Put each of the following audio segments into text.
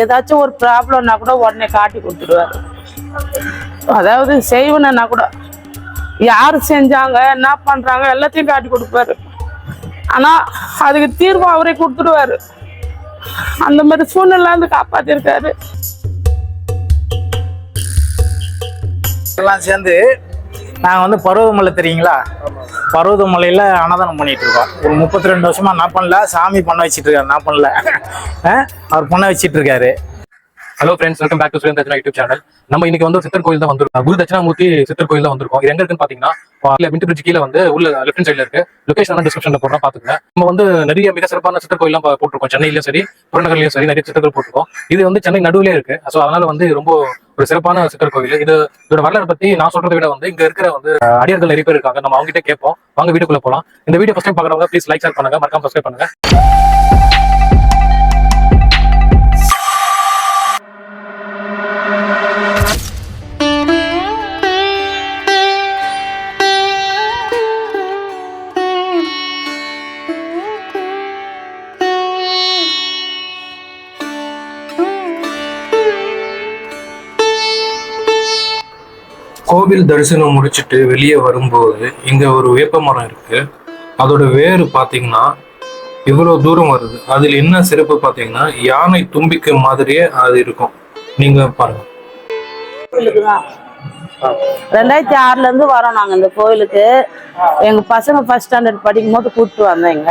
ஏதாச்சும் ஒரு ப்ராப்ளம்னா கூட உடனே காட்டி கொடுத்துடுவாரு. அதாவது செய்வனா கூட யார் செஞ்சாங்க என்ன பண்றாங்க எல்லாத்தையும் காட்டி கொடுப்பாரு. ஆனால் அதுக்கு தீர்வு அவரே கொடுத்துடுவாரு. அந்த மாதிரி சூழ்நிலை வந்து காப்பாற்றிருக்காரு எல்லாம் சேர்ந்து நாங்கள் வந்து பருவதமலை தெரியுங்களா? பருவதமலையில் அன்னதானம் பண்ணிட்டு இருக்கோம் ஒரு முப்பத்தி ரெண்டு வருஷமா நான் பண்ணல சாமி பண்ண வச்சிட்டு இருக்காரு நான் பண்ணல. அவர் பண்ண வச்சிட்டு இருக்காரு. Hello friends welcome back to Surendra YouTube channel நம்ம இன்னைக்கு வந்து சித்தர் கோயில் தான் வந்திருக்கோம் குரு தட்சிணாமூர்த்தி சித்தர் கோயில் தான் வந்திருக்கோம். இது எங்க இருக்குன்னு பாத்தீங்கன்னா இல்ல மின்ட் பிரிட்ஜ் கீழே வந்து உள்ள லெஃப்ட் சைடுல இருக்கு. லொகேஷன் டிஸ்கிரிப்ஷன்ல போடுறோம் பாத்துக்கங்க. நம்ம வந்து நிறைய மிக சிறப்பான சித்தர் கோயிலாம் போட்டிருக்கோம். சென்னையிலும் சரி புறநகர்லயும் சரி நிறைய சித்தர்கள் போட்டிருக்கோம். இது வந்து சென்னை நடுவுலயே இருக்கு. ஸோ அதனால வந்து ரொம்ப ஒரு சிறப்பான சித்தர் கோயில். இது இதோட வரலாறு பத்தி நான் சொல்றதை விட வந்து இங்க இருக்கிற வந்து அஹ், அடியார்கள் நிறைய பேர் இருக்காங்க. நம்ம அவங்ககிட்ட கேட்போம். வாங்க வீட்டுக்குள்ள போலாம். இந்த வீடியோ ஃபர்ஸ்ட் டைம் பாக்குறவங்க ப்ளீஸ் லைக் ஷேர் பண்ணுங்க. மறக்காம சப்ஸ்கிரைப் பண்ணுங்க. கோவில் தரிசனம் முடிச்சுட்டு வெளியே வரும்போது இங்க ஒரு வேப்ப மரம் இருக்கு. அதோட வேறு பாத்தீங்கன்னா இவ்வளவு தூரம் வருது. அதில் என்ன சிறப்பு பாத்தீங்கன்னா யானை தும்பிக்கை மாதிரியே அது இருக்கும். நீங்க பாருங்க. ரெண்டாயிரத்தி ஆறுல இருந்து வரோம் நாங்க இந்த கோயிலுக்கு எங்க பசங்க ஃபர்ஸ்ட் ஸ்டாண்டர்ட் படிக்கும் போது கூப்பிட்டு வந்தேங்க.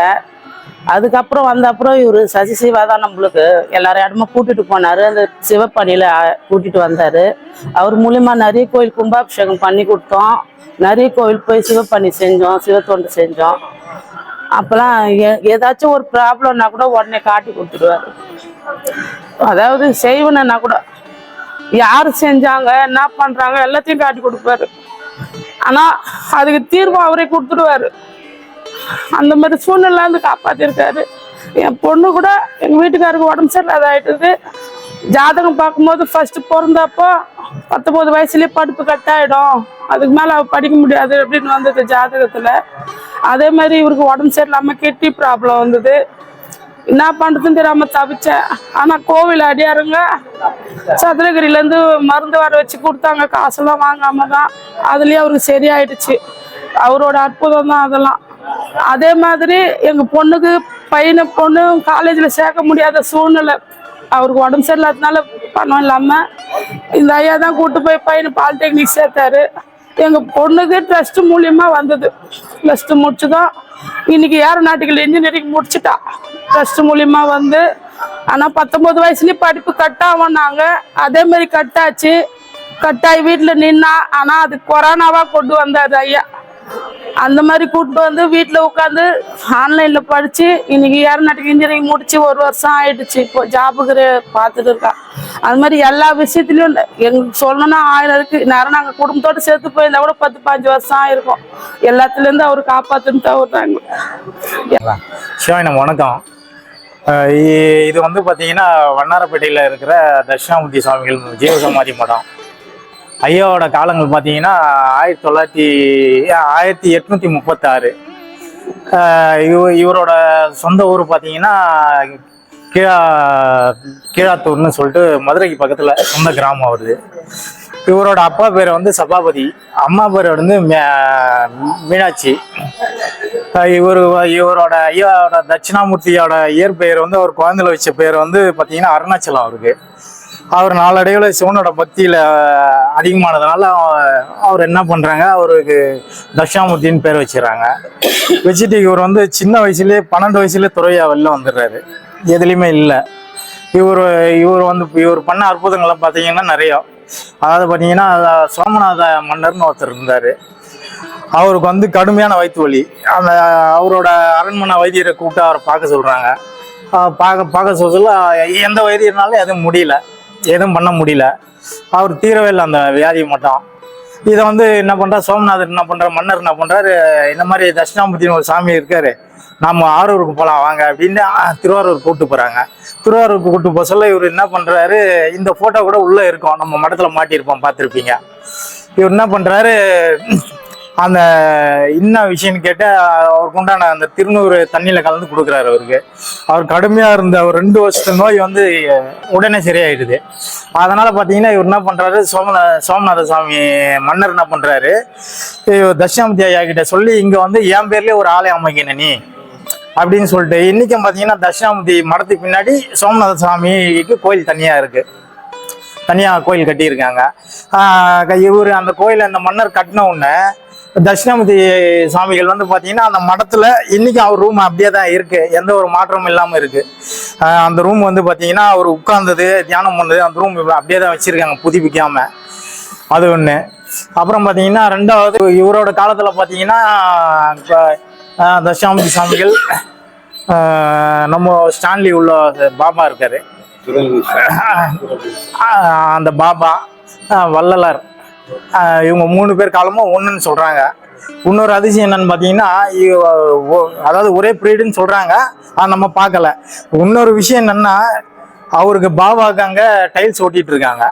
அதுக்கப்புறம் வந்த அப்புறம் இவரு சசி சிவா தான் நம்மளுக்கு எல்லாரும் இடமா கூட்டிட்டு போனாரு. அந்த சிவப்பணியில கூட்டிட்டு வந்தாரு. அவர் மூலியமா நிறைய கோயில் கும்பாபிஷேகம் பண்ணி கொடுத்தோம். நிறைய கோயில் போய் சிவப்பணி செஞ்சோம் சிவத்தொண்டு செஞ்சோம். அப்பெல்லாம் ஏதாச்சும் ஒரு ப்ராப்ளம்னா கூட உடனே காட்டி கொடுத்துடுவாரு. அதாவது செய்வனா கூட யார் செஞ்சாங்க என்ன பண்றாங்க எல்லாத்தையும் காட்டி கொடுப்பாரு. ஆனா அதுக்கு தீர்வு அவரே கொடுத்துடுவாரு. அந்த மாதிரி சூழ்நிலை வந்து காப்பாற்றிருக்காரு என் பொண்ணு கூட எங்கள் வீட்டுக்காருக்கு உடம்பு சரியில்லாத ஆயிட்டுது ஜாதகம் பார்க்கும்போது ஃபஸ்ட்டு பிறந்தப்போ பத்தொம்போது வயசுலேயே படிப்பு கட் ஆகிடும் அதுக்கு மேலே அவள் படிக்க முடியாது அப்படின்னு வந்தது ஜாதகத்தில். அதே மாதிரி இவருக்கு உடம்பு சரியில்லாமல் கிட்னி ப்ராப்ளம் வந்தது. என்ன பண்ணுறதுன்னு தெரியாமல் தவிச்சேன். ஆனால் கோவில் அடியாருங்க சதுரகிரிலேருந்து மருந்து வர வச்சு கொடுத்தாங்க. காசெல்லாம் வாங்காம தான். அதுலேயும் அவருக்கு சரியாயிடுச்சு. அவரோட அற்புதம் தான் அதெல்லாம். அதே மாதிரி எங்கள் பொண்ணுக்கு பையனை பொண்ணு காலேஜில் சேர்க்க முடியாத சூழ்நிலை. அவருக்கு உடம்பு சரியில்லாததுனால பணம் இல்லாமல் இந்த ஐயா தான் கூட்டு போய் பையனை பாலிடெக்னிக் சேர்த்தாரு. எங்கள் பொண்ணுக்கு ட்ரஸ்ட் மூலியமாக வந்தது. ப்ளஸ் டூ முடிச்சுதான் இன்னைக்கு ஏரோநாட்டிக்கல் இன்ஜினியரிங் முடிச்சுட்டா. ட்ரஸ்ட் மூலியமாக வந்து ஆனால் பத்தொம்போது வயசுலேயும் படிப்பு கட் ஆகும்னாங்க. அதே மாதிரி கட் ஆச்சு. கட் ஆகி நின்னா ஆனால் அது கொரோனாவாக கொண்டு வந்தார் ஐயா. அந்த மாதிரி கூப்பிட்டு வந்து வீட்டில் உட்காந்து ஆன்லைன்ல படிச்சு இன்னைக்கு ஏரோநாட்டிக் இன்ஜினியரிங் முடிச்சு ஒரு வருஷம் ஆயிடுச்சு. இப்போ ஜாபுக்கு பார்த்துட்டு இருக்கா. அது மாதிரி எல்லா விஷயத்துலயும் எங்களுக்கு சொல்லணும்னா ஆயிரம் இருக்கு. நேரம் நாங்க குடும்பத்தோட சேர்த்து போயிருந்தா கூட பத்து பாஞ்சு வருஷம் ஆயிருக்கும். எல்லாத்துலேருந்து அவர் காப்பாத்துன்னு தவிர்த்தாங்க சிவாய் நம்ம வணக்கம். அஹ் இது வந்து பார்த்தீங்கன்னா வண்ணாரப்பேட்டையில் இருக்கிற தட்சிணாமூர்த்தி சுவாமிகள் ஜீவசமாதி மடம். ஐயாவோட காலங்கள் பார்த்தீங்கன்னா ஆயிரத்தி தொள்ளாயிரத்தி ஆயிரத்தி எட்நூற்றி முப்பத்தாறு. இவ இவரோட சொந்த ஊர் பார்த்தீங்கன்னா கீழா கீழாத்தூர்னு சொல்லிட்டு மதுரைக்கு பக்கத்தில் சொந்த கிராமம் வருது இவரோட அப்பா பேர் வந்து சபாபதி அம்மா பேர் வந்து மே- மீனாட்சி. இவர் இவரோட ஐயாவோட தட்சிணாமூர்த்தியோட இயற்பெயர் வந்து அவர் குழந்தையில வச்ச பேர் வந்து பார்த்தீங்கன்னா அருணாச்சலம் அவருக்கு. அவர் நாளடைவில் சிவனோட பக்தியில் அதிகமானதுனால அவர் என்ன பண்ணுறாங்க அவருக்கு தக்ஷாமூர்த்தின்னு பேர் வச்சுறாங்க வச்சுட்டு இவர் வந்து சின்ன வயசுலேயே பன்னெண்டு வயசுலேயே துறையா வெளில வந்துடுறாரு. எதுலேயுமே இல்லை. இவர் இவர் வந்து இவர் பண்ண அற்புதங்கள்லாம் பார்த்தீங்கன்னா நிறையா. அதாவது பார்த்தீங்கன்னா சோமநாத மன்னர்னு ஒருத்தர் இருந்தார். அவருக்கு வந்து கடுமையான வயிற்று வலி. அந்த அவரோட அரண்மனை வைத்தியரை கூப்பிட்டு அவரை பார்க்க சொல்கிறாங்க பார்க்க பார்க்க சொல்ல சொல்ல எந்த வைத்தியர்னாலும் எதுவும் முடியல. எதுவும் பண்ண முடியல. அவர் தீரவே இல்லை அந்த வியாதி மட்டும். இதை வந்து என்ன பண்ணுறா சோமநாதர் என்ன பண்ணுற மன்னர் என்ன பண்ணுறாரு இந்த மாதிரி தட்சிணாமூர்த்தின்னு ஒரு சாமி இருக்காரு. நம்ம ஆரூருக்கு போகலாம் வாங்க அப்படின்னு திருவாரூர் கூப்பிட்டு போகிறாங்க திருவாரூருக்கு கூப்பிட்டு போக சொல்ல இவர் என்ன பண்ணுறாரு இந்த ஃபோட்டோ கூட உள்ளே இருக்கும். நம்ம மடத்தில் மாட்டியிருப்போம் பார்த்துருப்பீங்க. இவர் என்ன பண்ணுறாரு அந்த என்ன விஷயம்னு கேட்டு அவருக்கு உண்டான அந்த திருநூறு தண்ணியில் கலந்து கொடுக்குறாரு அவருக்கு. அவர் கடுமையாக இருந்த ஒரு ரெண்டு வருஷத்து நோய் வந்து உடனே சரியாயிடுது. அதனால் பார்த்தீங்கன்னா இவர் என்ன பண்ணுறாரு சோமநா சோமநாத சாமி மன்னர் என்ன பண்ணுறாரு தட்சிணாமூர்த்தி ஐயா கிட்ட சொல்லி இங்கே வந்து என் பேர்லேயே ஒரு ஆலயம் அமைக்கணும் நீ அப்படின்னு சொல்லிட்டு இன்றைக்கும் பார்த்தீங்கன்னா தட்சிணாமூர்த்தி மடத்துக்கு பின்னாடி சோமநாத சாமிக்கு கோயில் தனியாக இருக்குது தனியாக கோயில் கட்டியிருக்காங்க. இவர் அந்த கோயில் அந்த மன்னர் கட்டின உடனே தட்சிணாமூர்த்தி சாமிகள் வந்து பார்த்தீங்கன்னா அந்த மடத்தில் இன்னைக்கு அவர் ரூம் அப்படியே தான் இருக்கு. எந்த ஒரு மாற்றமும் இல்லாமல் இருக்கு. ஆஹ் அந்த ரூம் வந்து பார்த்தீங்கன்னா அவர் உட்கார்ந்தது தியானம் பண்ணது அந்த ரூம் அப்படியே தான் வச்சிருக்காங்க புதுப்பிக்காம. அது ஒன்று அப்புறம் பார்த்தீங்கன்னா ரெண்டாவது இவரோட காலத்தில் பார்த்தீங்கன்னா தட்சிணாமூர்த்தி சாமிகள் நம்ம ஸ்டான்லி உள்ள பாபா இருக்காரு. அந்த பாபா வள்ளலார். இவங்க மூணு பேர் காலமும் ஒன்றுன்னு சொல்கிறாங்க இன்னொரு அதிசயம் என்னன்னு பார்த்தீங்கன்னா அதாவது ஒரே பீரியடுன்னு சொல்கிறாங்க ஆனால் நம்ம பார்க்கல. இன்னொரு விஷயம் என்னன்னா அவருக்கு பாபாவுக்கு அங்கே டைல்ஸ் ஓட்டிகிட்டு இருக்காங்க.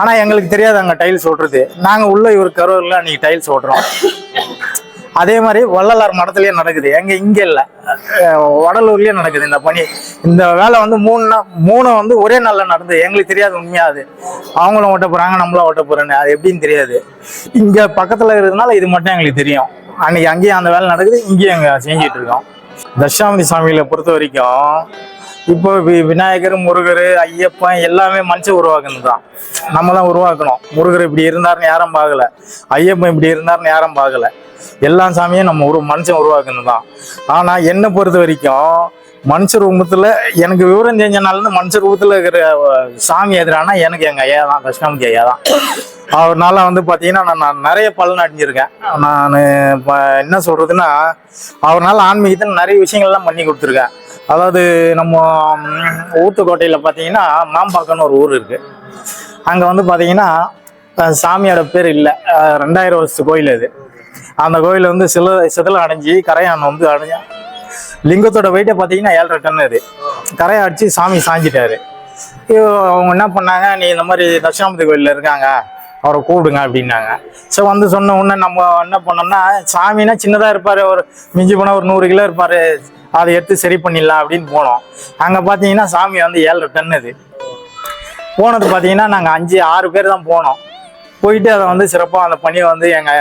ஆனால் எங்களுக்கு தெரியாது அங்கே டைல்ஸ் ஓட்டுறது நாங்கள் உள்ளே இவர் கரூரில் அன்றைக்கி டைல்ஸ் ஓட்டுறோம் அதே மாதிரி வள்ளலார் மடத்துலயே நடக்குது. எங்க இங்க இல்ல. வடலூர்லயே நடக்குது இந்த பணி. இந்த வேலை வந்து மூணு மூணு வந்து ஒரே நாள்ல நடந்தது. எங்களுக்கு தெரியாது உண்மையா அது. அவங்களும் ஓட்ட போறாங்க நம்மளும் ஓட்ட போறேன்னு அது எப்படின்னு தெரியாது. இங்க பக்கத்துல இருக்கிறதுனால இது மட்டும் எங்களுக்கு தெரியும். அன்னைக்கு அங்கேயும் அந்த வேலை நடக்குது இங்கேயும் அங்க செஞ்சிட்டு இருக்கோம். தட்சாமதி சாமியில பொறுத்த வரைக்கும் இப்போ வி- விநாயகர் முருகர் ஐயப்பன் எல்லாமே மனுஷன் உருவாக்குனது தான் நம்ம தான் உருவாக்கணும். முருகர் இப்படி இருந்தாருன்னு யாரும் பார்க்கல. ஐயப்பன் இப்படி இருந்தாருன்னு யாரும் பார்க்கல. எல்லா சாமியும் நம்ம ஒரு மனுஷன் உருவாக்குனது தான் ஆனால் என்னை பொறுத்த வரைக்கும் மனுஷ ரூபத்தில் எனக்கு விவரம் தெரிஞ்சனாலேருந்து மனுஷ ரூபத்தில் இருக்கிற சாமி எதிரானா எனக்கு எங்கள் ஐயா தான் கிருஷ்ணமூர்த்தி ஐயா தான். அவர்னால வந்து பார்த்தீங்கன்னா நான் நான் நிறைய பலன் அடைஞ்சிருக்கேன். நான் இப்போ என்ன சொல்கிறதுன்னா அவர்னால ஆன்மீகத்தில் நிறைய விஷயங்கள்லாம் பண்ணி கொடுத்துருக்கேன். அதாவது நம்ம ஊத்துக்கோட்டையில் பார்த்தீங்கன்னா மாம்பாக்கம்னு ஒரு ஊர் இருக்குது அங்கே வந்து பார்த்தீங்கன்னா சாமியோட பேர் இல்லை. ரெண்டாயிரம் வருஷத்து கோயில் அது. அந்த கோயில் வந்து சில சிதலம் அடைஞ்சு கரையான் வந்து அடைஞ்ச லிங்கத்தோட வெயிட்டை பார்த்தீங்கன்னா ஏழரை டன் அது. கரையை அடித்து சாமி சாஞ்சிட்டாரு. ஐயோ, அவங்க என்ன பண்ணாங்க? நீ இந்த மாதிரி தட்சிணாமூர்த்தி கோயிலில் இருக்காங்க. அவரை கூப்பிடுங்க அப்படின்னாங்க. ஸோ வந்து சொன்ன உடனே நம்ம என்ன பண்ணோம்னா சாமினா சின்னதாக இருப்பார். ஒரு மிஞ்சி போனால் ஒரு நூறு கிலோ இருப்பார். அதை எடுத்து சரி பண்ணிடலாம் அப்படின்னு போனோம். அங்கே பார்த்தீங்கன்னா சாமி வந்து ஏழரை டன்னுது போனது பார்த்தீங்கன்னா நாங்கள் அஞ்சு ஆறு பேர் தான் போனோம். போயிட்டு அதை வந்து சிறப்பாக அந்த பணியை வந்து எங்கள்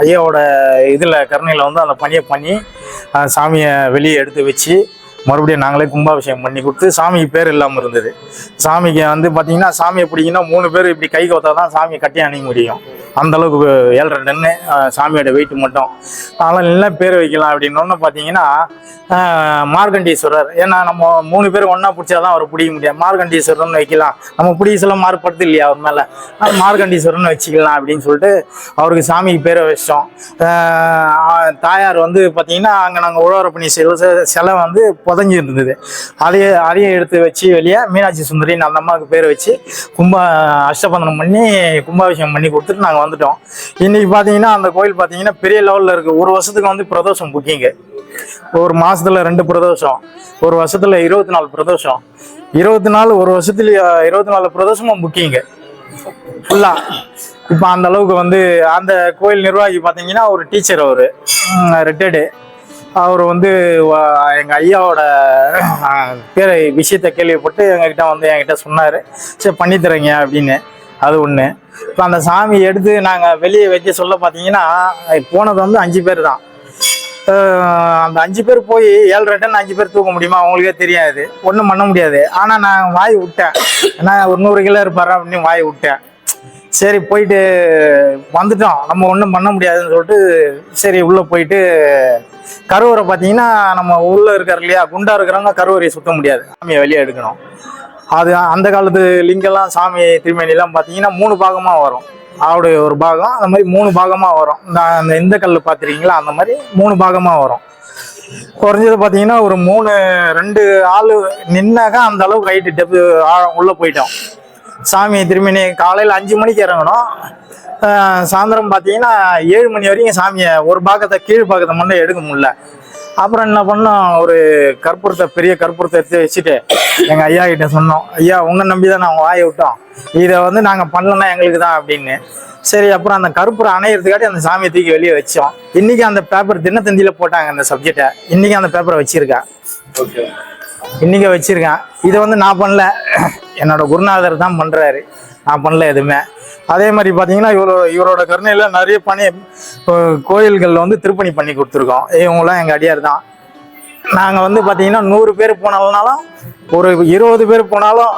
ஐயாவோட இதில் கருணையில் வந்து அந்த பணியை பண்ணி சாமியை வெளியே எடுத்து வச்சு மறுபடியும் நாங்களே கும்பாபிஷேகம் பண்ணி கொடுத்து சாமிக்கு பேர் இல்லாமல் இருந்தது. சாமிக்கு வந்து பார்த்தீங்கன்னா சாமியை பிடிக்குன்னா மூணு பேர் இப்படி கை கோத்தா தான் சாமியை கட்டி அணிய முடியும். அந்த அளவுக்கு ஏழரை டன்னு சாமியோட வெயிட் மட்டும். அதெல்லாம் என்ன பேர் வைக்கலாம் அப்படின்னு பார்த்தீங்கன்னா மார்கண்டீஸ்வரர். ஏன்னா நம்ம மூணு பேர் ஒன்றா பிடிச்சாதான் அவர் பிடிக்க முடியாது மார்கண்டீஸ்வரர்னு வைக்கலாம். நம்ம பிடிக்க சொல்ல மாறுபடுத்து இல்லையா அவர் மேலே? மார்கண்டீஸ்வரர்னு வச்சுக்கலாம் அப்படின்னு சொல்லிட்டு அவருக்கு சாமிக்கு பேரை வச்சிட்டோம் தாயார் வந்து பார்த்தீங்கன்னா அங்கே நாங்கள் உழவர பண்ணி சில சிலை வந்து புதஞ்சி இருந்தது. அதையே அதையே எடுத்து வச்சு வெளியே மீனாட்சி சுந்தரின்னு அந்த அம்மாவுக்கு பேர் வச்சு கும்ப அஷ்டபந்தனம் பண்ணி கும்பாபிஷேகம் பண்ணி கொடுத்துட்டு நாங்கள் வந்துட்டோம். இன்னைக்கு பார்த்தீங்கன்னா அந்த கோயில் பார்த்தீங்கன்னா பெரிய லெவலில் இருக்குது ஒரு வருஷத்துக்கு வந்து பிரதோஷம் புக்கிங்கு ஒரு மாசத்துல ரெண்டு பிரதோஷம் ஒரு வருஷத்துல இருபத்தி நாலு பிரதோஷம் இருபத்தி நாலு ஒரு வருஷத்துல இருபத்தி நாலு பிரதோஷமும் புக்கிங்க ஃபுல்லா இப்போ அந்த அளவுக்கு வந்து அந்த கோயில் நிர்வாகி பார்த்தீங்கன்னா ஒரு டீச்சர் அவர். ரிட்டையர்டு அவர் வந்து எங்கள் ஐயாவோட பேரை விஷயத்தை கேள்விப்பட்டு எங்ககிட்ட வந்து என்கிட்ட சொன்னார். சரி பண்ணி அப்படின்னு. அது ஒன்று இப்போ அந்த சாமி எடுத்து நாங்கள் வெளியே வைக்க சொல்ல பார்த்தீங்கன்னா போனது வந்து அஞ்சு பேர் தான். அந்த அஞ்சு பேர் போய் ஏழு டன் அஞ்சு பேர் தூக்க முடியுமா? அவங்களுக்கே தெரியாது. ஒன்றும் பண்ண முடியாது. ஆனால் நான் வாய் விட்டேன். ஏன்னா ஒரு நூறு கிலோ இருப்பார் அப்படின்னு வாய் விட்டேன். சரி போயிட்டு வந்துட்டோம். நம்ம ஒன்றும் பண்ண முடியாதுன்னு சொல்லிட்டு சரி உள்ளே போயிட்டு கருவறை பார்த்தீங்கன்னா நம்ம உள்ளே இருக்கார் இல்லையா குண்டா இருக்கிறவங்க கருவறையை சுத்த முடியாது. சாமியை வெளியே எடுக்கணும். அது அந்த காலத்து லிங்கெல்லாம் சாமி திருமணிலாம் பார்த்தீங்கன்னா மூணு பாகமாக வரும். அவருடைய ஒரு பாகம் அந்த மாதிரி மூணு பாகமாக வரும். இந்த அந்த இந்த கல் பார்த்துருக்கீங்களா அந்த மாதிரி மூணு பாகமாக வரும். குறைஞ்சது பார்த்தீங்கன்னா ஒரு மூணு ரெண்டு ஆள் நின்னாக்கா அந்த அளவுக்கு ஹைட்டு டெப் ஆழம் உள்ளே போயிட்டோம். சாமி திருமணி காலையில் அஞ்சு மணிக்கு இறங்கணும். சாயந்தரம் பார்த்தீங்கன்னா ஏழு மணி வரைக்கும் சாமியை ஒரு பாகத்தை கீழ் பாகத்தை மட்டும் எடுக்க முடியல. அப்புறம் என்ன பண்ணோம்? ஒரு கற்பூரத்தை பெரிய கற்பூரத்தை எடுத்து வச்சுட்டு எங்கள் ஐயா கிட்ட சொன்னோம். ஐயா உங்களை நம்பி தான் நாங்கள் வாயை விட்டோம். இதை வந்து நாங்கள் பண்ணலன்னா எங்களுக்கு தான் அப்படின்னு. சரி அப்புறம் அந்த கற்பூரம் அணையிறதுக்காட்டி அந்த சாமியை தூக்கி வெளியே வச்சோம். இன்னைக்கு அந்த பேப்பர் தினத்தந்தியில் போட்டாங்க அந்த சப்ஜெக்டை இன்னைக்கு அந்த பேப்பரை வச்சிருக்கேன். இன்னைக்கு வச்சிருக்கேன். இதை வந்து நான் பண்ணல. என்னோட குருநாதர் தான் பண்ணுறாரு நான் பண்ணல எதுவுமே. அதே மாதிரி பார்த்தீங்கன்னா இவரோட இவரோட கருணையில் நிறைய பணி கோயில்களில் வந்து திருப்பணி பண்ணி கொடுத்துருக்கோம். இவங்களாம் எங்கள் அடியார் தான். நாங்கள் வந்து பார்த்தீங்கன்னா நூறு பேர் போனாலும் ஒரு இருபது பேர் போனாலும்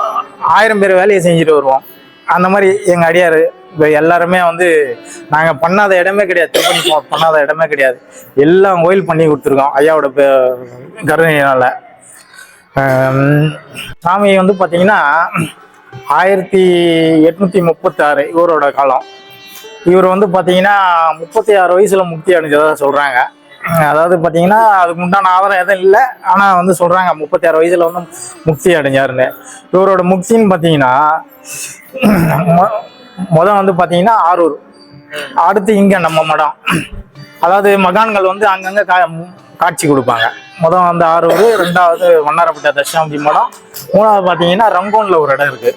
ஆயிரம் பேர் வேலையை செஞ்சுட்டு வருவோம். அந்த மாதிரி எங்கள் அடியார் இப்போ எல்லாருமே வந்து நாங்கள் பண்ணாத இடமே கிடையாது. திருப்பணி பண்ணாத இடமே கிடையாது. எல்லாம் கோயில் பண்ணி கொடுத்துருக்கோம் ஐயாவோட பே- கருணையினால. சாமி வந்து பார்த்தீங்கன்னா ஆயிரத்தி எட்நூத்தி முப்பத்தாறு இவரோட காலம். இவர் வந்து பார்த்தீங்கன்னா முப்பத்தி ஆறு வயசுல முக்தி அடைஞ்சதாக சொல்றாங்க. அதாவது பார்த்தீங்கன்னா அதுக்கு உண்டான ஆதாரம் எதுவும் இல்லை. ஆனால் வந்து சொல்றாங்க முப்பத்தி ஆறு வயசுல வந்து முக்தி அடைஞ்சாருன்னு. இவரோட முக்தின்னு பார்த்தீங்கன்னா மொ- வந்து பார்த்தீங்கன்னா ஆரூர். அடுத்து இங்க நம்ம மடம். அதாவது மகான்கள் வந்து அங்கங்க கா காட்சி கொடுப்பாங்க. மொதல் வந்து ஆரூர் ரெண்டாவது வண்ணாரப்பட்ட தட்சிணாமூர்த்தி மடம் மூணாவது பார்த்தீங்கன்னா ரங்கோனில் ஒரு இடம் இருக்கு.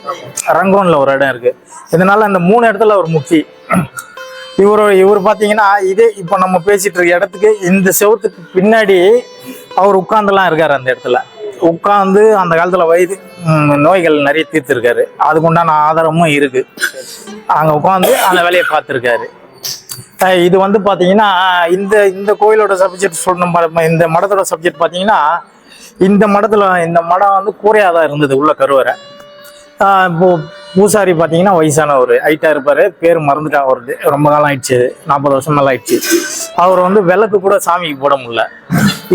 ரங்கோனில் ஒரு இடம் இருக்கு. இதனால அந்த மூணு இடத்துல ஒரு முக்தி. இவர் இவர் பார்த்தீங்கன்னா இதே இப்போ நம்ம பேசிட்டு இருக்க இடத்துக்கு இந்த செவத்துக்கு பின்னாடி அவர் உட்கார்ந்துலாம் இருக்கார் அந்த இடத்துல. உட்காந்து அந்த காலத்தில் வயது நோய்கள் நிறைய தீர்த்திருக்காரு. அதுக்குண்டான ஆதாரமும் இருக்கு. அங்கே உட்காந்து அந்த வேலையை பார்த்துருக்காரு. இது வந்து பார்த்தீங்கன்னா இந்த இந்த கோயிலோட சப்ஜெக்ட் சொல்லணும் இந்த மடத்தோட சப்ஜெக்ட் பார்த்தீங்கன்னா இந்த மடத்தில் இந்த மடம் வந்து கூரையாக தான் இருந்தது உள்ள கருவறை. இப்போ பூசாரி பார்த்தீங்கன்னா வயசானவர். ஹைட்டாக இருப்பார் பேர் மறந்துட்டா வருது ரொம்ப காலம் ஆயிடுச்சு நாற்பது வருஷம் மேலே ஆயிடுச்சு. அவர் வந்து விளக்கு கூட சாமிக்கு போட முடியல.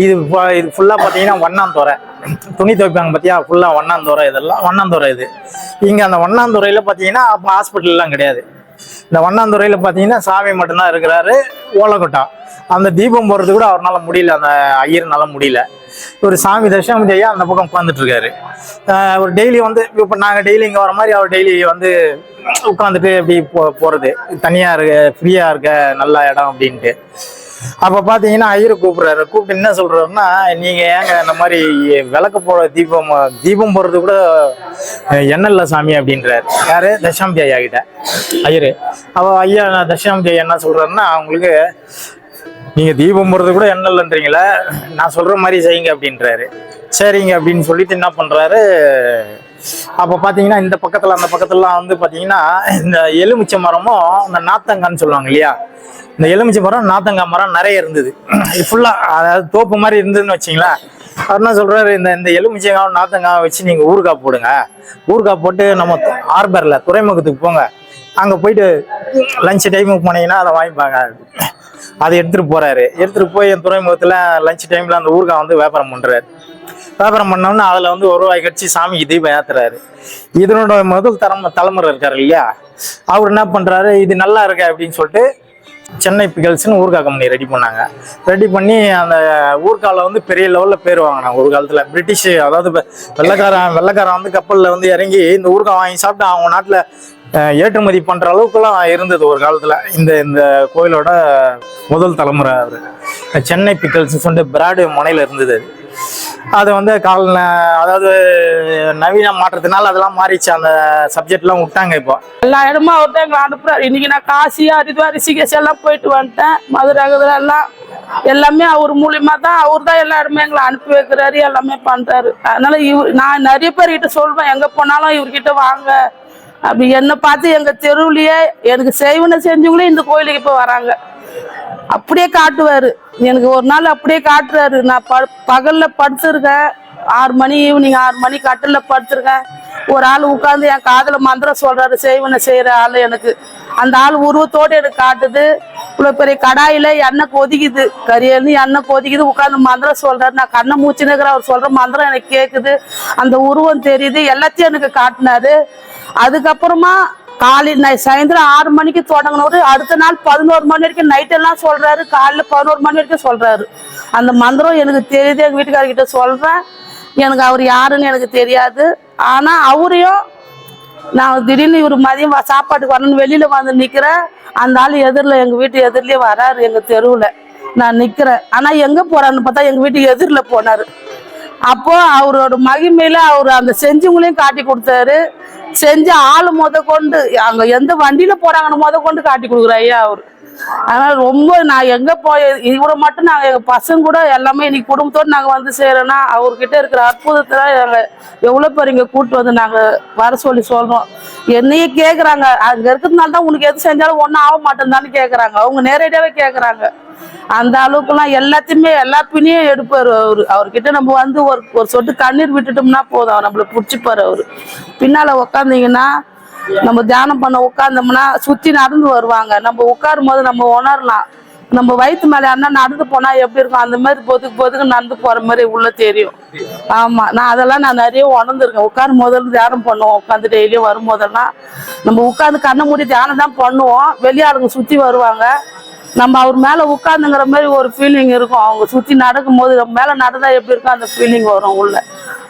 இது இப்போ இது ஃபுல்லாக பார்த்தீங்கன்னா வண்ணாந்தோரை துணி துவைப்பாங்க பார்த்தியா ஃபுல்லாக வண்ணாந்தோரை இதெல்லாம் வண்ணாந்தோரை இது. இங்கே அந்த வண்ணாந்துறையில் பார்த்தீங்கன்னா அப்போ ஹாஸ்பிட்டல்லாம் கிடையாது. இந்த வண்ணாந்துறையில் பார்த்தீங்கன்னா சாமி மட்டும்தான் இருக்கிறாரு ஓலக்கொட்டா அந்த தீபம் போடுறது கூட அவரால் முடியல அந்த ஐயர்னால முடியல. ஒரு சாமி தர்ஷனம் ஐயா அந்த பக்கம் உட்காந்துட்டு இருக்காரு ஒரு டெய்லி வந்து இப்போ நாங்கள் டெய்லி இங்கே வர மாதிரி அவர் டெய்லி வந்து உட்காந்துட்டு இப்படி போ போகிறது தனியாக இருக்க ஃப்ரீயாக இருக்க நல்ல இடம் அப்படின்ட்டு. அப்போ பார்த்தீங்கன்னா ஐயர் கூப்பிட்றாரு. கூப்பிட்டு என்ன சொல்கிறாருன்னா நீங்கள் ஏங்க இந்த மாதிரி விளக்கு போட தீபம் தீபம் போடுறது கூட அஹ், சாமி அப்படின்றாரு. யாரு? தட்சாமதி ஐயா கிட்ட. ஐயர். அவ ஐயா தட்சாமதி ஐயா என்ன சொல்றாருன்னா அவங்களுக்கு நீங்க தீபம் போடுறது கூட எண்ணெய் நான் சொல்ற மாதிரி செய்யுங்க அப்படின்றாரு. சரிங்க அப்படின்னு சொல்லிட்டு என்ன பண்றாரு அப்போ பார்த்தீங்கன்னா இந்த பக்கத்தில் அந்த பக்கத்துலலாம் வந்து பார்த்தீங்கன்னா இந்த எலுமிச்சை மரமும் இந்த நாத்தங்கான்னு சொல்லுவாங்க இல்லையா? இந்த எலுமிச்சை மரம் நாத்தங்காய் மரம் நிறைய இருந்தது. ஃபுல்லாக அதாவது தோப்பு மாதிரி இருந்ததுன்னு வச்சிங்களேன். அவர் என்ன சொல்றாரு இந்த இந்த எலுமிச்சங்காய் நாத்தங்காய் வச்சு நீங்கள் ஊறுகாய் போடுங்க. ஊறுகாய் போட்டு நம்ம ஹார்பரில் துறைமுகத்துக்கு போங்க. அங்கே போயிட்டு லஞ்ச் டைமுக்கு போனீங்கன்னா அதை வாங்கிப்பாங்க அதை எடுத்துகிட்டு போகிறாரு எடுத்துகிட்டு போய் என் துறைமுகத்தில் லஞ்ச் டைமில் அந்த ஊறுகாய் வந்து வியாபாரம் பண்ணுறாரு வியாபாரம் பண்ணோம்னா அதில் வந்து ஒரு ரூபாய் கட்சி சாமிக்கு தீபம் ஏத்துறாரு. இதனோட முதல் தரம் தலைமுறை இருக்காரு இல்லையா? அவர் என்ன பண்ணுறாரு இது நல்லா இருக்கு அப்படின்னு சொல்லிட்டு சென்னை பிகல்ஸ்னு ஊர்கா கம்பெனி ரெடி பண்ணாங்க. ரெடி பண்ணி அந்த ஊர்காவில் வந்து பெரிய லெவலில் பேர் வாங்கினாங்க ஒரு காலத்தில். பிரிட்டிஷ் அதாவது வெள்ளக்காரன் வெள்ளைக்காரன் வெள்ளைக்காரன் வந்து கப்பலில் வந்து இறங்கி இந்த ஊர்கா வாங்கி சாப்பிட்டு அவங்க நாட்டில் ஏற்றுமதி பண்ணுற அளவுக்குலாம் இருந்தது ஒரு காலத்தில். இந்த இந்த கோயிலோட முதல் தலைமுறை அவர். சென்னை பிக்கல்ஸ் சொல்லிட்டு பிராடு முனையில் இருந்தது அது. அது வந்து கால அதாவது நவீன மாற்றத்தினால அதெல்லாம் மாறிச்சு. அந்த சப்ஜெக்ட்லாம் விட்டாங்க இப்போ. எல்லா இடமும் அவர் தான் எங்களை அனுப்புறாரு. இன்னைக்கு நான் காசி ஹரித்வார் ரிஷிகேஷ் எல்லாம் போயிட்டு வந்துட்டேன். மதுரை எல்லாம் எல்லாமே அவர் மூலியமா தான் அவர் தான் எல்லா இடமே எங்களை அனுப்பி வைக்கிறாரு எல்லாமே பண்றாரு. அதனால இவர் நான் நிறைய பேர்கிட்ட சொல்வேன். எங்க போனாலும் இவர்கிட்ட வாங்க. அப்படி என்னை பார்த்து எங்க தெருவுலயே எனக்கு செய்வனை செஞ்சவங்களே இந்த கோயிலுக்கு இப்போ வராங்க. அப்படியே காட்டுவாரு. எனக்கு ஒரு நாள் அப்படியே காட்டுறாரு. நான் ப பகல்ல படுத்திருக்கேன். ஆறு மணி ஈவினிங் ஆறு மணி கட்டில படுத்திருக்கேன். ஒரு ஆள் உட்காந்து என் காதில் மந்திரம் சொல்றாரு. செய்வன செய்யற ஆள் எனக்கு. அந்த ஆள் உருவத்தோடு எனக்கு காட்டுது. இவ்வளவு பெரிய கடாயில எண்ணெய் கொதிக்குது. கறியிலேருந்து எண்ணெய் கொதிக்குது. உட்காந்து மந்திரம் சொல்றாரு. நான் கண்ணை மூச்சுனுக்கிறேன் அவர் சொல்ற மந்திரம் எனக்கு கேக்குது. அந்த உருவம் தெரியுது. எல்லாத்தையும் எனக்கு காட்டினாரு. அதுக்கப்புறமா காலையில் நை சாயந்தரம் ஆறு மணிக்கு தொடங்கினவர் அடுத்த நாள் பதினோரு மணி வரைக்கும் நைட்டெல்லாம் சொல்கிறாரு காலையில் பதினோரு மணி வரைக்கும் சொல்கிறாரு அந்த மந்திரம் எனக்கு தெரியுது எங்கள் வீட்டுக்காரர்கிட்ட சொல்கிறேன் எனக்கு அவர் யாருன்னு எனக்கு தெரியாது. ஆனால் அவரையும் நான் திடீர்னு இவர் மதியம் சாப்பாட்டுக்கு வரணும்னு வெளியில் வந்து நிற்கிறேன் அந்த ஆள் எதிரில் எங்கள் வீட்டு எதிரிலே வராரு எங்கள் தெருவில். நான் நிற்கிறேன் ஆனால் எங்கே போகிறான்னு பார்த்தா எங்கள் வீட்டுக்கு எதிரில் போனாரு. அப்போது அவரோட மகிமையில் அவர் அந்த செஞ்சவங்களையும் காட்டி கொடுத்தாரு. செஞ்ச ஆள் முத கொண்டு அங்க எந்த வண்டியில போறாங்கன்னு முத கொண்டு காட்டி கொடுக்குற ஐயா அவர். அதனால ரொம்ப நான் எங்க போய் இவரை மட்டும் நாங்க எங்க பசங்க கூட எல்லாமே இன்னைக்கு குடும்பத்தோடு நாங்க வந்து செய்யறோம்னா அவர்கிட்ட இருக்கிற அற்புதத்தை நாங்க எவ்வளவு பேர் இங்க கூட்டு வந்து நாங்க வர சொல்லி சொல்றோம். என்னையே கேக்குறாங்க. அங்க இருக்கிறதுனால தான் உனக்கு எது செஞ்சாலும் ஒன்றும் ஆக மாட்டேன்னு கேக்குறாங்க. அவங்க நேரடியாவே கேக்குறாங்க. அந்த அளவுக்குலாம் எல்லாத்தையுமே எல்லா பின்னையும் எடுப்பாரு அவரு. அவர்கிட்ட நம்ம வந்து ஒரு ஒரு சொட்டு கண்ணீர் விட்டுட்டோம்னா போதும். நம்மளை பிடிச்சிப்பார் அவர். அவரு பின்னால உக்காந்தீங்கன்னா நம்ம தியானம் பண்ண உட்காந்தோம்னா சுத்தி நடந்து வருவாங்க. நம்ம உட்காரும் போது நம்ம உணரலாம். நம்ம வயிற்று மேலே அண்ணா நடந்து போனா எப்படி இருக்கும்? அந்த மாதிரி பொதுக்கு பொதுக்கு நடந்து போற மாதிரி உள்ள தெரியும். ஆமா. நான் அதெல்லாம் நான் நிறைய உணர்ந்துருக்கேன். உட்காரும் முதல்ல தியானம் பண்ணுவோம். உட்காந்து டெய்லியும் வரும் போதெல்லாம் நம்ம உட்காந்து கண்ணை மூடி தியானம் தான் பண்ணுவோம். வெளியாளுங்க சுத்தி வருவாங்க. நம்ம அவர் மேல உட்காந்துங்கிற மாதிரி ஒரு ஃபீலிங் இருக்கும். அவங்க சுத்தி நடக்கும் போது நம்ம மேல நடந்தா எப்படி இருக்கும் அந்த ஃபீலிங் வரும் உள்ள.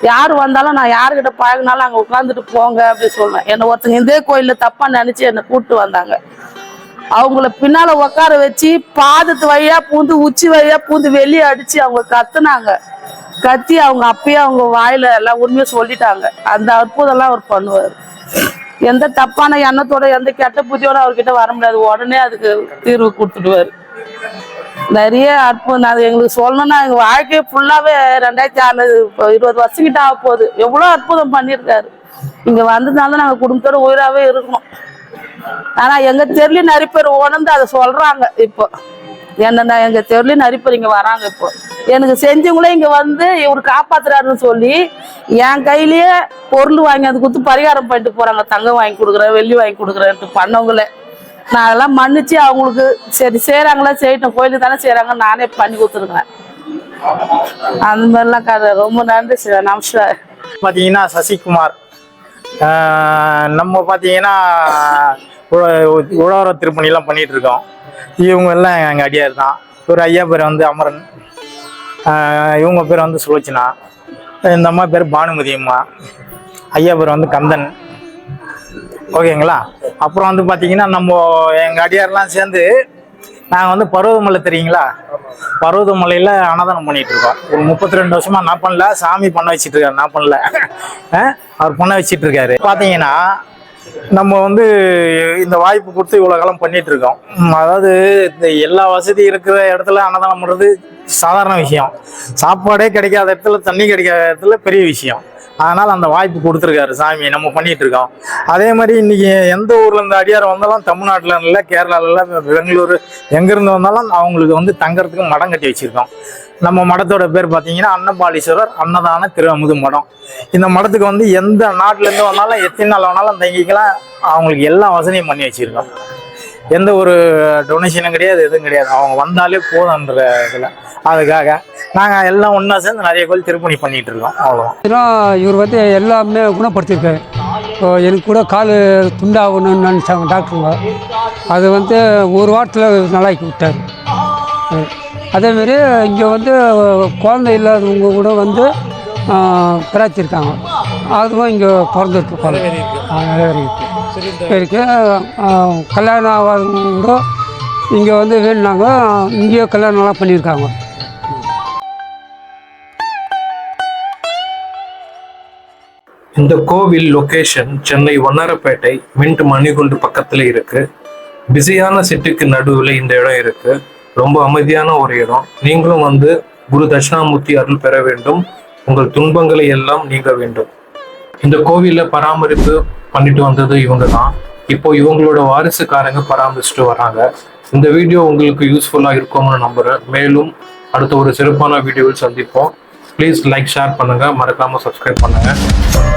யார் வந்தாலும் நான் யாருக்கிட்ட பழகினாலும் அங்க உட்காந்துட்டு போங்க அப்படி சொல்லுவேன் என்னை ஒருத்தங்க இதே கோயில்ல தப்பா நினைச்சு என்னை கூப்பிட்டு வந்தாங்க. அவங்கள பின்னால உட்கார வச்சு பாதத்து வழியா பூந்து உச்சி வழியா பூந்து வெளியே அடிச்சு அவங்க கத்துனாங்க. கத்தி அவங்க அப்பயே அவங்க வாயில எல்லாம் உண்மையை சொல்லிட்டாங்க. அந்த அற்புதம்லாம் அவர் பண்ணுவார். எந்த தப்பான எண்ணத்தோட எந்த கெட்ட புத்தியோட அவர்கிட்ட வர முடியாது. உடனே அதுக்கு தீர்வு கொடுத்துடுவாரு. நிறைய அற்புதம் அது எங்களுக்கு சொல்லணும்னா எங்க வாழ்க்கையை ஃபுல்லாவே ரெண்டாயிரத்தி ஆறுல இப்போ இருபது வருஷம் கிட்ட ஆக போகுது. எவ்வளோ அற்புதம் பண்ணியிருக்காரு. இங்க வந்ததுனால நாங்க குடும்பத்தோட உயிராவே இருக்கோம் ஆனா எங்க தெரியல நிறைய பேர் உணர்ந்து அதை சொல்றாங்க இப்போ. என்னன்னா எங்க தெருலையும் நரிப்பர் இங்க வராங்க இப்போ. எனக்கு செஞ்சவங்களே இங்க வந்து இவர் காப்பாத்துறாருன்னு சொல்லி என் கையிலேயே பொருள் வாங்கி அது கொடுத்து பரிகாரம் பண்ணிட்டு போறாங்க. தங்கம் வாங்கி கொடுக்குறேன் வெள்ளி வாங்கி கொடுக்குறேன்ட்டு பண்ணவங்களே. நான் அதெல்லாம் மன்னிச்சு அவங்களுக்கு சரி செய்யறாங்களா செய்யட்டும். கோயிலுக்கு தானே செய்யறாங்க நானே பண்ணி கொடுத்துருக்கேன் அந்த மாதிரிலாம் கதை. ரொம்ப நன்றி சார். நமஸ்கார். பார்த்தீங்கன்னா சசிகுமார். நம்ம பார்த்தீங்கன்னா உழவர திருப்பணிலாம் பண்ணிட்டு இருக்கோம் இவங்க எல்லாம் எங்கள் அடியார் தான். ஒரு ஐயா பேர் வந்து அமரன். இவங்க பேர் வந்து சுலோச்சனா இந்த அம்மா பேர் பானுமதி அம்மா. ஐயா பேர் வந்து கந்தன். ஓகேங்களா? அப்புறம் வந்து பார்த்தீங்கன்னா நம்ம எங்கள் அடியார்லாம் சேர்ந்து நாங்கள் வந்து பருவதமலை தெரியுங்களா? பருவதமலையில் அன்னதானம் பண்ணிட்டு இருக்கோம் ஒரு முப்பத்தி ரெண்டு வருஷமா நான் பண்ணல சாமி பண்ண வச்சிட்டு இருக்காரு நான் பண்ணல. அவர் பண்ண வச்சிட்டு இருக்காரு பார்த்தீங்கன்னா நம்ம வந்து இந்த வாய்ப்பு கொடுத்து இவ்வளோ காலம் பண்ணிட்டு இருக்கோம். அதாவது இந்த எல்லா வசதி இருக்கிற இடத்துல அன்னதானம் பண்ணுறது சாதாரண விஷயம். சாப்பாடே கிடைக்காத இடத்துல தண்ணி கிடைக்காத இடத்துல பெரிய விஷயம். அதனால் அந்த வாய்ப்பு கொடுத்துருக்காரு சாமி நம்ம பண்ணிட்டு இருக்கோம். அதே மாதிரி இன்னைக்கு எந்த ஊர்ல இருந்து அடியார் வந்தாலும் தமிழ்நாட்டில் இல்லை கேரளால இல்லை பெங்களூர் எங்கேருந்து வந்தாலும் அவங்களுக்கு வந்து தங்கறதுக்கு மடம் கட்டி வச்சிருக்கோம். நம்ம மடத்தோட பேர் பார்த்தீங்கன்னா அன்னபாலீஸ்வரர் அன்னதான திருஅமுது மடம். இந்த மடத்துக்கு வந்து எந்த நாட்டிலேருந்து வந்தாலும் எத்தனை நாள் வேணாலும் தங்கிக்கலாம். அவங்களுக்கு எல்லா வசதியும் பண்ணி வச்சிருக்கோம். எந்த ஒரு டொனேஷனும் கிடையாது எதுவும் கிடையாது. அவங்க வந்தாலே போதுன்ற இதில். அதுக்காக நாங்கள் எல்லாம் ஒன்றா சேர்ந்து நிறைய கோயில் திருப்பணி பண்ணிட்டு இருக்கோம். அவ்வளோதான் ஏன்னா இவர் வந்து எல்லாமே குணப்படுத்தியிருக்காரு. இப்போ எனக்கு கூட கால் துண்டாகணும்னு நினச்சாங்க டாக்டருங்க அது வந்து ஒரு வாரத்தில் நல்லாக்கி விட்டார். அதேமாரி இங்கே வந்து குழந்தை இல்லாதவங்க கூட வந்து பிராச்சிருக்காங்க அதுவும் இங்கே பிறந்திருக்கு. குழந்தை ஆ, நிறைய இருக்கு. இருக்கு ஆ, கல்யாணம் ஆகாதவங்க கூட இங்கே வந்து வேணுனாங்க இங்கேயே கல்யாணம்லாம் பண்ணியிருக்காங்க. இந்த கோவில் லொகேஷன் சென்னை வண்ணாரப்பேட்டை மின்ட் மணிகுண்டு பக்கத்துல இருக்கு. பிஸியான சிட்டிக்கு நடுவில் இந்த இடம் இருக்கு. ரொம்ப அமைதியான ஒரு இடம். நீங்களும் வந்து குரு தட்சிணாமூர்த்தி அருள் பெற வேண்டும். உங்கள் துன்பங்களை எல்லாம் நீங்க வேண்டும். இந்த கோவில்ல பராமரிப்பு பண்ணிட்டு வந்தது இவங்க தான். இப்போ இவங்களோட வாரிசுக்காரங்க பராமரிச்சுட்டு வராங்க இந்த வீடியோ உங்களுக்கு யூஸ்ஃபுல்லாக இருக்கும்னு நம்புகிறேன் மேலும் அடுத்த ஒரு சிறப்பான வீடியோவில் சந்திப்போம். ப்ளீஸ் லைக் ஷேர் பண்ணுங்கள் மறக்காமல் சப்ஸ்கிரைப் பண்ணுங்க.